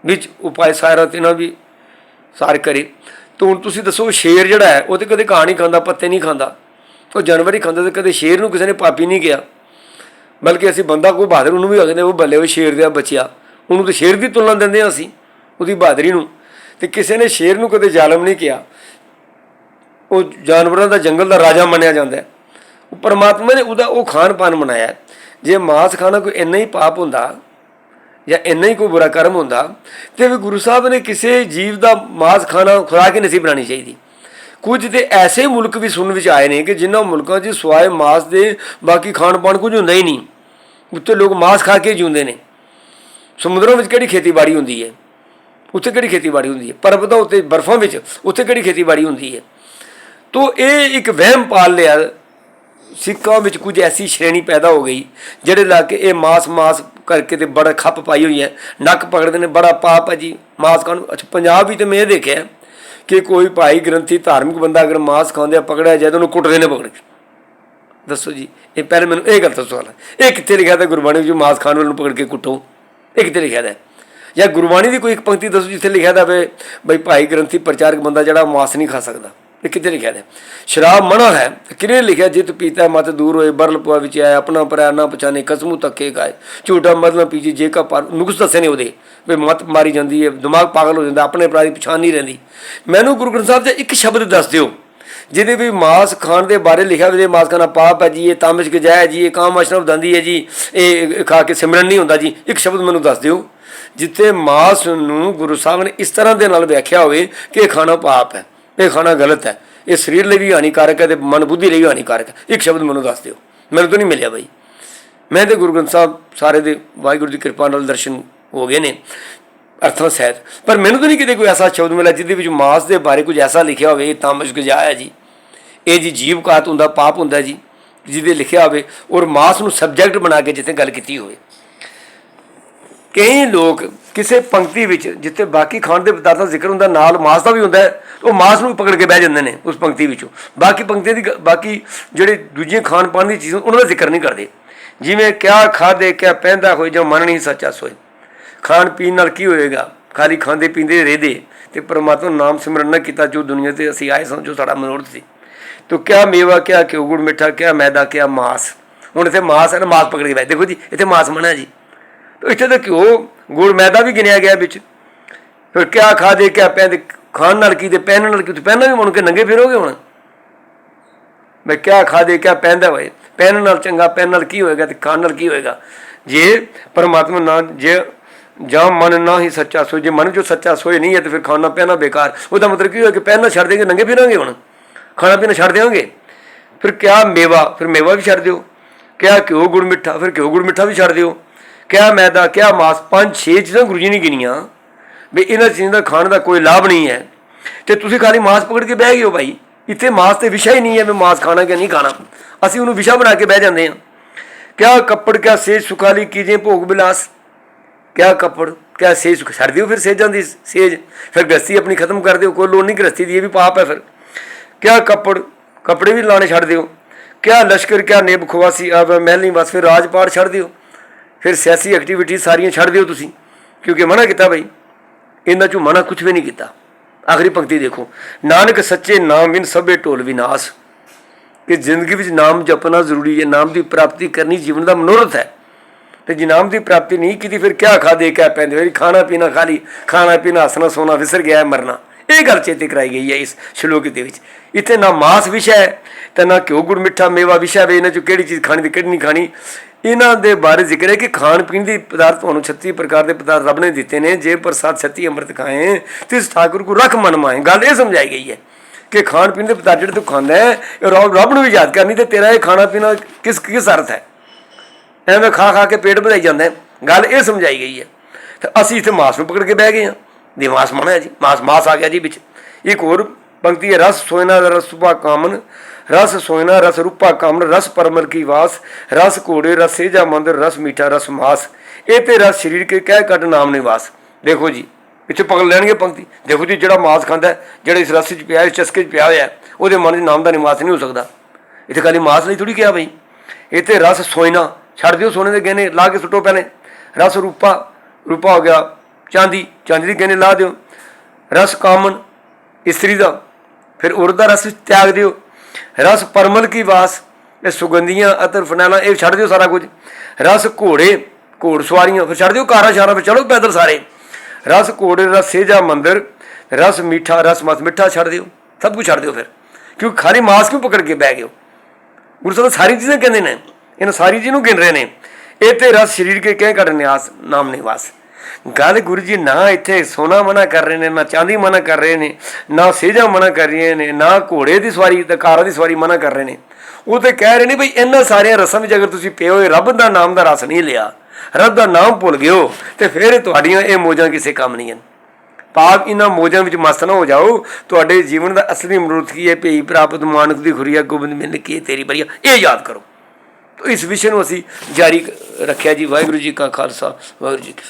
ਵਿੱਚ ਉਪਾਏ ਸਾਰਾ ਤਿਨਾ ਵੀ ਸਾਰ ਕਰੇ। ਤਾਂ ਹੁਣ ਤੁਸੀਂ ਦੱਸੋ ਸ਼ੇਰ ਜਿਹੜਾ ਹੈ, ਉਹ ਤੇ ਕਦੇ ਘਾਹ ਨਹੀਂ ਖਾਂਦਾ, ਪੱਤੇ ਨਹੀਂ ਖਾਂਦਾ। ਉਹ ਜਾਨਵਰ ਹੀ ਖਾਂਦਾ ਤੇ ਕਦੇ ਸ਼ੇਰ ਨੂੰ ਕਿਸੇ ਨੇ ਪਾਪੀ ਨਹੀਂ ਕਿਹਾ। ਬਲਕਿ ਅਸੀਂ ਬੰਦਾ ਕੋਈ ਬਹਾਦਰ, ਉਹਨੂੰ ਵੀ ਆਖਦੇ ਉਹ ਬੱਲੇ ਉਹ ਸ਼ੇਰ ਦਾ ਬੱਚਿਆ। ਉਹਨੂੰ ਤੇ ਸ਼ੇਰ ਦੀ ਤੁਲਨਾ ਦਿੰਦੇ ਹਾਂ ਅਸੀਂ, ਉਹਦੀ ਬਹਾਦਰੀ ਨੂੰ। ਤੇ ਕਿਸੇ ਨੇ ਸ਼ੇਰ ਨੂੰ ਕਦੇ ਜ਼ਾਲਮ ਨਹੀਂ ਕਿਹਾ। ਉਹ ਜਾਨਵਰਾਂ ਦਾ ਜੰਗਲ ਦਾ ਰਾਜਾ ਮੰਨਿਆ ਜਾਂਦਾ ਹੈ। ਉਹ ਪਰਮਾਤਮਾ ਨੇ ਉਹਦਾ ਉਹ ਖਾਣ ਪਾਨ ਬਣਾਇਆ ਜੇ ਮਾਸ ਖਾਣਾ ਕੋਈ ਇੰਨਾ ਹੀ ਪਾਪ ਹੁੰਦਾ ਜਾਂ ਇੰਨਾ ਹੀ ਕੋਈ ਬੁਰਾ ਕਰਮ ਹੁੰਦਾ, ਤੇ ਵੀ ਗੁਰੂ ਸਾਹਿਬ ਨੇ ਕਿਸੇ ਜੀਵ ਦਾ ਮਾਸ ਖਾਣਾ ਖੁਰਾਕ ਹੀ ਨਹੀਂ ਬਣਾਉਣੀ ਚਾਹੀਦੀ। ਕੁਝ ਤੇ ਐਸੇ ਮੁਲਕ ਵੀ ਸੁਣ ਵਿੱਚ ਆਏ ਨੇ ਕਿ ਜਿਨ੍ਹਾਂ ਮੁਲਕਾਂ 'ਚ ਸਵਾਏ ਮਾਸ ਦੇ ਬਾਕੀ ਖਾਣ ਪਾਣ ਕੁਝ ਹੁੰਦਾ ਹੀ ਨਹੀਂ। ਉੱਥੇ ਲੋਕ ਮਾਸ ਖਾ ਕੇ ਜਿਉਂਦੇ ਨੇ। ਸਮੁੰਦਰਾਂ ਵਿੱਚ ਕਿਹੜੀ ਖੇਤੀਬਾੜੀ ਹੁੰਦੀ ਹੈ? ਉੱਥੇ ਕਿਹੜੀ ਖੇਤੀਬਾੜੀ ਹੁੰਦੀ ਹੈ? ਪਰਬਤਾਂ ਉੱਤੇ, ਬਰਫ਼ਾਂ ਵਿੱਚ ਉੱਥੇ ਕਿਹੜੀ ਖੇਤੀਬਾੜੀ ਹੁੰਦੀ ਹੈ? ਤੋ ਇਹ ਇੱਕ ਵਹਿਮ ਪਾਲ ਲਿਆ ਸਿੱਖਾਂ ਵਿੱਚ ਕੁਝ ਐਸੀ ਸ਼੍ਰੇਣੀ ਪੈਦਾ ਹੋ ਗਈ, ਜਿਹੜੇ ਲਾ ਕੇ ਇਹ ਮਾਸ ਮਾਸ ਕਰਕੇ ਤੇ ਬੜਾ ਖੱਪ ਪਾਈ ਹੋਈ ਹੈ। ਨੱਕ ਪਕੜਦੇ ਨੇ, ਬੜਾ ਪਾਪ ਹੈ ਜੀ। ਮਾਸ ਖਾਣ ਅੱਛਾ, ਪੰਜਾਬ ਵਿੱਚ ਤੇ ਮੈਂ ਇਹ ਦੇਖਿਆ ਕਿ ਕੋਈ ਭਾਈ ਗ੍ਰੰਥੀ, ਧਾਰਮਿਕ ਬੰਦਾ ਅਗਰ ਮਾਸ ਖਾਂਦੇ ਆ ਪਕੜਿਆ ਜਾਏ ਤਾਂ ਉਹਨੂੰ ਕੁੱਟਦੇ ਨੇ ਪਕੜ ਕੇ। ਦੱਸੋ ਜੀ, ਇਹ ਪਹਿਲੇ ਮੈਨੂੰ ਇਹ ਗੱਲ ਦੱਸੋ ਸਵਾਲ ਹੈ। ਇਹ ਕਿੱਥੇ ਲਿਖਿਆ ਤਾਂ ਗੁਰਬਾਣੀ ਵਿੱਚ ਮਾਸ ਖਾਣ ਵਾਲੇ ਨੂੰ ਪਕੜ ਕੇ ਕੁੱਟੋ? ਇਹ ਕਿੱਥੇ ਲਿਖਿਆ ਦਾ ਹੈ? ਜਾਂ ਗੁਰਬਾਣੀ ਦੀ ਕੋਈ ਇੱਕ ਪੰਕਤੀ ਦੱਸੋ ਜਿੱਥੇ ਲਿਖਿਆ ਦਾ ਵੇ ਬਈ ਭਾਈ ਗ੍ਰੰਥੀ, ਪ੍ਰਚਾਰਕ ਬੰਦਾ ਜਿਹੜਾ ਮਾਸ ਨਹੀਂ ਖਾ ਸਕਦਾ। ਇਹ ਕਿਤੇ ਲਿਖਿਆ ਹੈ? ਸ਼ਰਾਬ ਮਨਾ ਹੈ ਕਿਨੇ ਲਿਖਿਆ? ਜਿਤ ਪੀਤਾ ਮਤ ਦੂਰ ਹੋਏ ਬਰਲ ਪੁਆ ਵਿੱਚ ਆਇਆ, ਆਪਣਾ ਪਰਿਆ ਨਾ ਪਛਾਣੇ ਕਸਮੂ ਤੱਕੇ ਗਾਏ ਝੂਠਾ ਮਦਨਾ ਪੀਜੀ, ਜੇ ਕਾ ਪਰ ਨੁਕਸ ਦੱਸੇ ਨੇ ਉਹਦੇ। ਵੀ ਮਤ ਮਾਰੀ ਜਾਂਦੀ ਹੈ ਦਿਮਾਗ ਪਾਗਲ ਹੋ ਜਾਂਦਾ, ਆਪਣੇ ਭਰਾ ਦੀ ਪਛਾਣ ਨਹੀਂ ਰਹਿੰਦੀ। ਮੈਨੂੰ ਗੁਰੂ ਗ੍ਰੰਥ ਸਾਹਿਬ ਦੇ ਇੱਕ ਸ਼ਬਦ ਦੱਸ ਦਿਓ, ਜਿਹਦੇ ਵੀ ਮਾਸ ਖਾਣ ਦੇ ਬਾਰੇ ਲਿਖਿਆ ਵੀ ਮਾਸ ਖਾਣਾ ਪਾਪ ਹੈ ਜੀ, ਇਹ ਤਾਮਿਸ਼ ਗਜਾ ਜੀ ਇਹ ਕਾਮ ਅਸ਼ਰਫ ਦੰਦੀ ਹੈ ਜੀ, ਇਹ ਖਾ ਕੇ ਸਿਮਰਨ ਨਹੀਂ ਹੁੰਦਾ ਜੀ, ਇੱਕ ਸ਼ਬਦ ਮੈਨੂੰ ਦੱਸ ਦਿਓ, ਜਿੱਥੇ ਮਾਸ ਨੂੰ ਗੁਰੂ ਸਾਹਿਬ ਨੇ ਇਸ ਤਰ੍ਹਾਂ ਦੇ ਨਾਲ ਵਿਆਖਿਆ ਹੋਵੇ ਕਿ ਇਹ ਖਾਣਾ ਪਾਪ ਹੈ। ਇਹ ਖਾਣਾ ਗਲਤ ਹੈ। ਇਹ ਸਰੀਰ ਲਈ ਵੀ ਹਾਨੀਕਾਰਕ ਹੈ ਤੇ ਮਨ ਬੁੱਧੀ ਲਈ ਵੀ ਹਾਨੀਕਾਰਕ ਹੈ। ਇੱਕ ਸ਼ਬਦ ਮੈਨੂੰ ਦੱਸ ਦਿਓ। ਮੈਨੂੰ ਤਾਂ ਨਹੀਂ ਮਿਲਿਆ ਬਾਈ। ਮੈਂ ਤੇ ਗੁਰੂ ਗ੍ਰੰਥ ਸਾਹਿਬ ਸਾਰੇ ਦੇ ਵਾਹਿਗੁਰੂ ਦੀ ਕਿਰਪਾ ਨਾਲ ਦਰਸ਼ਨ ਹੋ ਗਏ ਨੇ, ਅਰਥਾਂ ਸਹਿਤ। ਪਰ ਮੈਨੂੰ ਤਾਂ ਨਹੀਂ ਕਿਤੇ ਕੋਈ ਐਸਾ ਸ਼ਬਦ ਮਿਲਿਆ ਜਿਹਦੇ ਵਿੱਚ ਮਾਸ ਦੇ ਬਾਰੇ ਕੁਝ ਐਸਾ ਲਿਖਿਆ ਹੋਵੇ, ਇਹ ਤਾਮਸ਼ ਗਜਾ ਹੈ ਜੀ। ਇਹ ਜੀ ਜੀਵ ਕਾਤ ਹੁੰਦਾ, ਪਾਪ ਹੁੰਦਾ ਜੀ, ਜਿਹਦੇ ਲਿਖਿਆ ਹੋਵੇ ਔਰ ਮਾਸ ਨੂੰ ਸਬਜੈਕਟ ਬਣਾ ਕੇ ਜਿੱਥੇ ਗੱਲ ਕੀਤੀ ਹੋਵੇ। ਕਈ ਲੋਕ ਕਿਸੇ ਪੰਕਤੀ ਵਿੱਚ, ਜਿੱਥੇ ਬਾਕੀ ਖਾਣ ਦੇ ਪਦਾਰਥਾਂ ਦਾ ਜ਼ਿਕਰ ਹੁੰਦਾ, ਨਾਲ ਮਾਸ ਦਾ ਵੀ ਹੁੰਦਾ ਹੈ, ਉਹ ਮਾਸ ਨੂੰ ਪਕੜ ਕੇ ਬਹਿ ਜਾਂਦੇ ਨੇ ਉਸ ਪੰਕਤੀ ਵਿੱਚੋਂ। ਬਾਕੀ ਪੰਕਤੀਆਂ ਦੀ ਗ- ਬਾਕੀ ਜਿਹੜੇ ਦੂਜੀਆਂ ਖਾਣ ਪਾਣ ਦੀ ਚੀਜ਼ਾਂ, ਉਹਨਾਂ ਦਾ ਜ਼ਿਕਰ ਨਹੀਂ ਕਰਦੇ। ਜਿਵੇਂ ਕਿਆ ਖਾਦੇ ਕਿਆ ਪਹਿਨਦਾ ਹੋਏ, ਜੋ ਮਨ ਨਹੀਂ ਸੱਚਾ ਸੋਏ। ਖਾਣ ਪੀਣ ਨਾਲ ਕੀ ਹੋਏਗਾ? ਖਾਲੀ ਖਾਂਦੇ ਪੀਂਦੇ ਰਹਦੇ। ਤੇ ਪਰਮਾਤਮਾ ਨੂੰ ਨਾਮ ਸਿਮਰਨ ਨਾ ਕੀਤਾ, ਜੋ ਦੁਨੀਆ ਤੇ ਅਸੀਂ ਆਏ ਸਨ ਜੋ ਸਾਡਾ ਮਨੋਰਥ ਸੀ। ਤੋ ਕਿਆ ਮੇਵਾ, ਕਿਆ ਘਿਓ ਗੁੜ ਮਿੱਠਾ, ਕਿਆ ਮੈਦਾ, ਕਿਆ ਮਾਸ। ਹੁਣ ਇੱਥੇ ਮਾਸ ਹੈ ਨਾ, ਮਾਸ ਪਕੜ ਕੇ ਬੈ ਦੇਖੋ ਜੀ, ਇੱਥੇ ਮਾਸ ਮਨਾ ਜੀ। ਤੋ ਇੱਥੇ ਤਾਂ ਘਿਓ ਗੁੜ ਮੈਦਾ ਵੀ ਗਿਣਿਆ ਗਿਆ ਵਿੱਚ। ਫਿਰ ਕਿਆ ਖਾਦੇ ਕਿਆ ਪਹਿਨਦੇ ਖਾਣ ਨਾਲ ਕੀ ਤੇ ਪਹਿਨਣ ਨਾਲ ਕੀ, ਤੇ ਪਹਿਨਣਾ ਵੀ ਮਨ ਕੇ ਨੰਗੇ ਫਿਰੋਗੇ ਹੁਣ? ਮੈਂ ਕਿਆ ਖਾਦੇ ਕਿਆ ਪਹਿਨਦਾ ਹੋਏ ਪਹਿਨਣ ਨਾਲ ਚੰਗਾ ਪਹਿਨਣ ਨਾਲ ਕੀ ਹੋਏਗਾ ਤੇ ਖਾਣ ਨਾਲ ਕੀ ਹੋਏਗਾ? ਜੇ ਪਰਮਾਤਮਾ ਨਾ, ਜੇ ਜਾਂ ਮਨ ਨਾ ਹੀ ਸੱਚਾ ਸੋਏ, ਜੇ ਮਨ ਜੋ ਸੱਚਾ ਸੋਏ ਨਹੀਂ ਹੈ ਤੇ ਫਿਰ ਖਾਣਾ ਪਹਿਨਾ ਬੇਕਾਰ। ਉਹਦਾ ਮਤਲਬ ਕੀ ਹੋਇਆ ਕਿ ਪਹਿਨਣਾ ਛੱਡ ਦੇਗੇ ਨੰਗੇ ਫਿਰਾਂਗੇ ਹੁਣ? ਖਾਣਾ ਪੀਣਾ ਛੱਡ ਦੇਵਾਂਗੇ ਫਿਰ ਕਿਆ ਮੇਵਾ, ਫਿਰ ਮੇਵਾ ਵੀ ਛੱਡ ਦਿਓ। ਕਿਆ ਘਿਓ ਗੁੜ ਮਿੱਠਾ, ਫਿਰ ਘਿਓ ਗੁੜ ਮਿੱਠਾ ਵੀ ਛੱਡ ਦਿਓ। ਕਿਆ ਮੈਦਾ, ਕਿਆ ਮਾਸ, ਪੰਜ, ਛੇ ਚੀਜ਼ਾਂ ਗੁਰੂ ਜੀ ਨੇ ਗਿਣੀਆਂ। ਵੀ ਇਹਨਾਂ ਚੀਜ਼ਾਂ ਦਾ ਖਾਣ ਦਾ ਕੋਈ ਲਾਭ ਨਹੀਂ ਹੈ। ਤੇ ਤੁਸੀਂ ਖਾਲੀ ਮਾਸ ਪਕੜ ਕੇ ਬਹਿ ਗਏ ਹੋ ਭਾਈ। ਇੱਥੇ ਮਾਸ ਤੇ ਵਿਸ਼ਾ ਹੀ ਨਹੀਂ ਹੈ ਵੀ ਮਾਸ ਖਾਣਾ ਕਿ ਨਹੀਂ ਖਾਣਾ। ਅਸੀਂ ਉਹਨੂੰ ਵਿਸ਼ਾ ਬਣਾ ਕੇ ਬਹਿ ਜਾਂਦੇ ਹਾਂ। ਕਿਆ ਕੱਪੜ, ਕਿਆ ਸੇਜ ਸੁਖਾਲੀ ਕੀਜੇ ਭੋਗ ਬਿਲਾਸ। ਕਿਆ ਕੱਪੜ, ਕਿਆ ਸੇਜ ਸੁਖ ਛੱਡ ਦਿਓ ਫਿਰ ਸੇਜਾਂ ਦੀ ਸੇਜ। ਫਿਰ ਗ੍ਰਸਤੀ ਆਪਣੀ ਖਤਮ ਕਰ ਦਿਓ, ਕੋਈ ਲੋੜ ਨਹੀਂ ਗ੍ਰਸਤੀ ਦੀ, ਇਹ ਵੀ ਪਾਪ ਹੈ ਫਿਰ। ਕਿਆ ਕੱਪੜ, ਕੱਪੜੇ ਵੀ ਲਾਣੇ ਛੱਡ ਦਿਓ। ਕਿਆ ਲਸ਼ਕਰ, ਕਿਆ ਨੇਬ ਖਵਾਸੀ ਆਵ, ਮਹਿਲੀ ਬਸ ਫਿਰ ਰਾਜਪਾਟ ਛੱਡ ਦਿਓ। ਫਿਰ ਸਿਆਸੀ ਐਕਟੀਵਿਟੀ ਸਾਰੀਆਂ ਛੱਡ ਦਿਓ ਤੁਸੀਂ, ਕਿਉਂਕਿ ਮਨਾ ਕੀਤਾ ਬਈ। ਇਹਨਾਂ ਚੋਂ ਮਨਾ ਕੁਝ ਵੀ ਨਹੀਂ ਕੀਤਾ। ਆਖਰੀ ਪੰਕਤੀ ਦੇਖੋ, ਨਾਨਕ ਸੱਚੇ ਨਾਮ ਵਿਨ ਸਭੇ ਢੋਲ ਵਿਨਾਸ਼। ਕਿ ਜ਼ਿੰਦਗੀ ਵਿੱਚ ਨਾਮ ਜਪਣਾ ਜ਼ਰੂਰੀ ਹੈ, ਨਾਮ ਦੀ ਪ੍ਰਾਪਤੀ ਕਰਨੀ ਜੀਵਨ ਦਾ ਮਨੋਰਥ ਹੈ। ਤੇ ਜੇ ਨਾਮ ਦੀ ਪ੍ਰਾਪਤੀ ਨਹੀਂ ਕੀਤੀ, ਫਿਰ ਕਿਆ ਖਾ ਦੇ ਕਿਆ ਪੈਂਦੇ, ਖਾਣਾ ਪੀਣਾ ਖਾਲੀ ਖਾਣਾ ਪੀਣਾ ਹੱਸਣਾ, ਸੋਣਾ, ਵਿਸਰ ਗਿਆ ਹੈ ਮਰਨਾ। ਇਹ ਗੱਲ ਚੇਤੇ ਕਰਾਈ ਗਈ ਹੈ ਇਸ ਸ਼ਲੋਕ ਦੇ ਵਿੱਚ। ਇੱਥੇ ਨਾ ਮਾਸ ਵਿਸ਼ਾ ਹੈ ਤੇ ਨਾ ਘਿਓ ਗੁੜ ਮਿੱਠਾ ਮੇਵਾ ਵਿਸ਼ਾ ਹੈ ਇਹਨਾਂ ਚੋਂ ਕਿਹੜੀ ਚੀਜ਼ ਖਾਣੀ ਤੇ ਕਿਹੜੀ ਨਹੀਂ ਖਾਣੀ। ਇਹਨਾਂ ਦੇ ਬਾਰੇ ਜ਼ਿਕਰ ਹੈ ਕਿ ਖਾਣ ਪੀਣ ਦੀ ਪਦਾਰਥ ਤੁਹਾਨੂੰ 36 ਪ੍ਰਕਾਰ ਦੇ ਪਦਾਰਥ ਰੱਬ ਨੇ ਦਿੱਤੇ ਨੇ। ਜੇ ਪ੍ਰਸਾਦ ਛੱਤੀ ਅੰਮ੍ਰਿਤ ਖਾਏ ਤੇ ਠਾਕੁਰ ਕੋ ਰੱਖ ਮਨ ਮਾਏ। ਗੱਲ ਇਹ ਸਮਝਾਈ ਗਈ ਹੈ ਕਿ ਖਾਣ ਪੀਣ ਦੇ ਪਦਾਰਥ ਜਿਹੜੇ ਤੂੰ ਖਾਂਦਾ ਹੈ ਰੱਬ ਨੂੰ ਵੀ ਯਾਦ ਕਰਨੀ ਤੇ ਤੇਰਾ ਇਹ ਖਾਣਾ ਪੀਣਾ ਕਿਸ ਕਿਸ ਅਰਥ ਹੈ? ਐਵੇਂ ਖਾ ਖਾ ਕੇ ਪੇਟ ਵਧਾਈ ਜਾਂਦਾ ਗੱਲ ਇਹ ਸਮਝਾਈ ਗਈ ਹੈ। ਤੇ ਅਸੀਂ ਇੱਥੇ ਮਾਸ ਨੂੰ ਪਕੜ ਕੇ ਬਹਿ ਗਏ ਹਾਂ। ਵੀ ਮਾਸ ਹੈ ਜੀ, ਮਾਸ ਮਾਸ ਆ ਗਿਆ ਜੀ ਵਿੱਚ। ਇੱਕ ਹੋਰ ਪੰਕਤੀ ਹੈ, ਰਸ ਸੋਇਨਾ ਰਸ ਸੁਭਾ ਕਾਮਨ। ਰਸ ਸੋਇਨਾ, ਰਸ ਰੂਪਾ ਕਾਮਨ, ਰਸ ਪਰਮਲ ਕੀ ਵਾਸ। ਰਸ ਘੋੜੇ, ਰਸ ਸੇਜਾ ਮੰਦਰ, ਰਸ ਮੀਠਾ, ਰਸ ਮਾਸ। ਇਹ ਤੇ ਰਸ ਸਰੀਰ ਕੇ ਕਹਿ ਕੱਟ ਨਾਮ ਨਿਵਾਸ। ਦੇਖੋ ਜੀ ਇੱਥੇ ਪਕੜ ਲੈਣਗੇ ਪੰਕਤੀ। ਦੇਖੋ ਜੀ, ਜਿਹੜਾ ਮਾਸ ਖਾਂਦਾ ਜਿਹੜਾ ਇਸ ਰਸ 'ਚ ਪਿਆ, ਇਸ ਚਸਕੇ 'ਚ ਪਿਆ ਹੋਇਆ ਉਹਦੇ ਮਨ 'ਚ ਨਾਮ ਦਾ ਨਿਵਾਸ ਨਹੀਂ ਹੋ ਸਕਦਾ। ਇੱਥੇ ਖਾਲੀ ਮਾਸ ਲਈ ਥੋੜੀ ਕਿਹਾ ਬਈ। ਇੱਥੇ ਰਸ ਸੋਇਨਾ, ਛੱਡ ਦਿਓ ਸੋਨੇ ਦੇ ਗਹਿਣੇ, ਲਾ ਕੇ ਸੁੱਟੋ ਪਹਿਲੇ। ਰਸ ਰੂਪਾ ਰੂਪਾ ਹੋ ਗਿਆ ਚਾਂਦੀ ਚਾਂਦੀ ਦੇ ਗਹਿਣੇ ਲਾ ਦਿਓ। ਰਸ ਕਾਮਨ ਇਸਤਰੀ ਦਾ, ਫਿਰ ਉਰਦ ਦਾ ਰਸ ਤਿਆਗ ਦਿਓ। ਰਸ ਪਰਮਲ ਕੀ ਵਾਸ, ਇਹ ਸੁਗੰਧੀਆਂ ਅਤਰ ਫਨਾਲਾ ਇਹ ਛੱਡ ਦਿਓ ਸਾਰਾ ਕੁਝ। ਰਸ ਘੋੜੇ, ਘੋੜ ਸਵਾਰੀਆਂ, ਫਿਰ ਛੱਡ ਦਿਓ ਕਾਰਾਂ ਸ਼ਾਰਾਂ, ਫਿਰ ਚਲੋ ਪੈਦਲ ਸਾਰੇ। ਰਸ ਘੋੜੇ, ਰਸ ਸੇਜਾ ਮੰਦਰ, ਰਸ ਮਿੱਠਾ, ਰਸ ਮਸ ਮਿੱਠਾ ਛੱਡ ਦਿਓ। ਸਭ ਕੁਝ ਛੱਡ ਦਿਓ ਫਿਰ। ਕਿਉਂਕਿ ਖਾਲੀ ਮਾਸ ਕਿਉਂ ਪਕੜ ਕੇ ਬਹਿ ਗਏ ਗੁਰੂ ਸਾਹਿਬ ਸਾਰੀ ਚੀਜ਼ਾਂ ਕਹਿੰਦੇ ਨੇ, ਇਹਨਾਂ ਸਾਰੀ ਚੀਜ਼ ਨੂੰ ਗਿਣ ਰਹੇ ਨੇ। ਇਹ ਤੇ ਰਸ ਸਰੀਰ ਕੇ ਕਹਿ ਕਰ ਨਿਆਸ, ਨਾਮ ਨਿਵਾਸ। ਗੱਲ ਗੁਰੂ ਜੀ ਨਾ ਇੱਥੇ ਸੋਨਾ ਮਨਾ ਕਰ ਰਹੇ ਨੇ, ਨਾ ਚਾਂਦੀ ਮਨਾ ਕਰ ਰਹੇ ਨੇ, ਨਾ ਸੇਜਾ ਮਨਾ ਕਰ ਰਹੀਆਂ ਨੇ, ਨਾ ਘੋੜੇ ਦੀ ਸਵਾਰੀ ਤੇ ਕਾਰਾਂ ਦੀ ਸਵਾਰੀ ਮਨਾ ਕਰ ਰਹੇ ਨੇ। ਉਹ ਤੇ ਕਹਿ ਰਹੇ ਨੇ ਬਈ ਇਹਨਾਂ ਸਾਰੀਆਂ ਰਸਾਂ ਵਿੱਚ ਅਗਰ ਤੁਸੀਂ ਪਏ ਹੋਏ, ਰੱਬ ਦਾ ਨਾਮ ਦਾ ਰਸ ਨਹੀਂ ਲਿਆ। ਰੱਬ ਦਾ ਨਾਮ ਭੁੱਲ ਗਿਓ ਹੋ ਤੇ ਫਿਰ ਤੁਹਾਡੀਆਂ ਇਹ ਮੋਜਾਂ ਕਿਸੇ ਕੰਮ ਨਹੀਂ ਹਨ। ਪਾਪ ਇਹਨਾਂ ਮੋਜਾਂ ਵਿੱਚ ਮਸਤ ਨਾ ਹੋ ਜਾਓ। ਤੁਹਾਡੇ ਜੀਵਨ ਦਾ ਅਸਲੀ ਮਨੁੱਖ ਕੀ ਹੈ? ਭਈ ਪ੍ਰਾਪਤ ਮਾਨਕ ਦੀ ਖੁਰੀਆ ਗੋਬਿੰਦ ਮਿਲ ਕੀ ਤੇਰੀ ਬਰੀਆ? ਇਹ ਯਾਦ ਕਰੋ। ਤੋ ਇਸ ਵਿਸ਼ੇ ਨੂੰ ਅਸੀਂ ਜਾਰੀ ਰੱਖਿਆ ਜੀ। ਵਾਹਿਗੁਰੂ ਜੀ ਕਾ ਖਾਲਸਾ। ਵਾਹਿਗੁਰੂ ਜੀ ਕੀ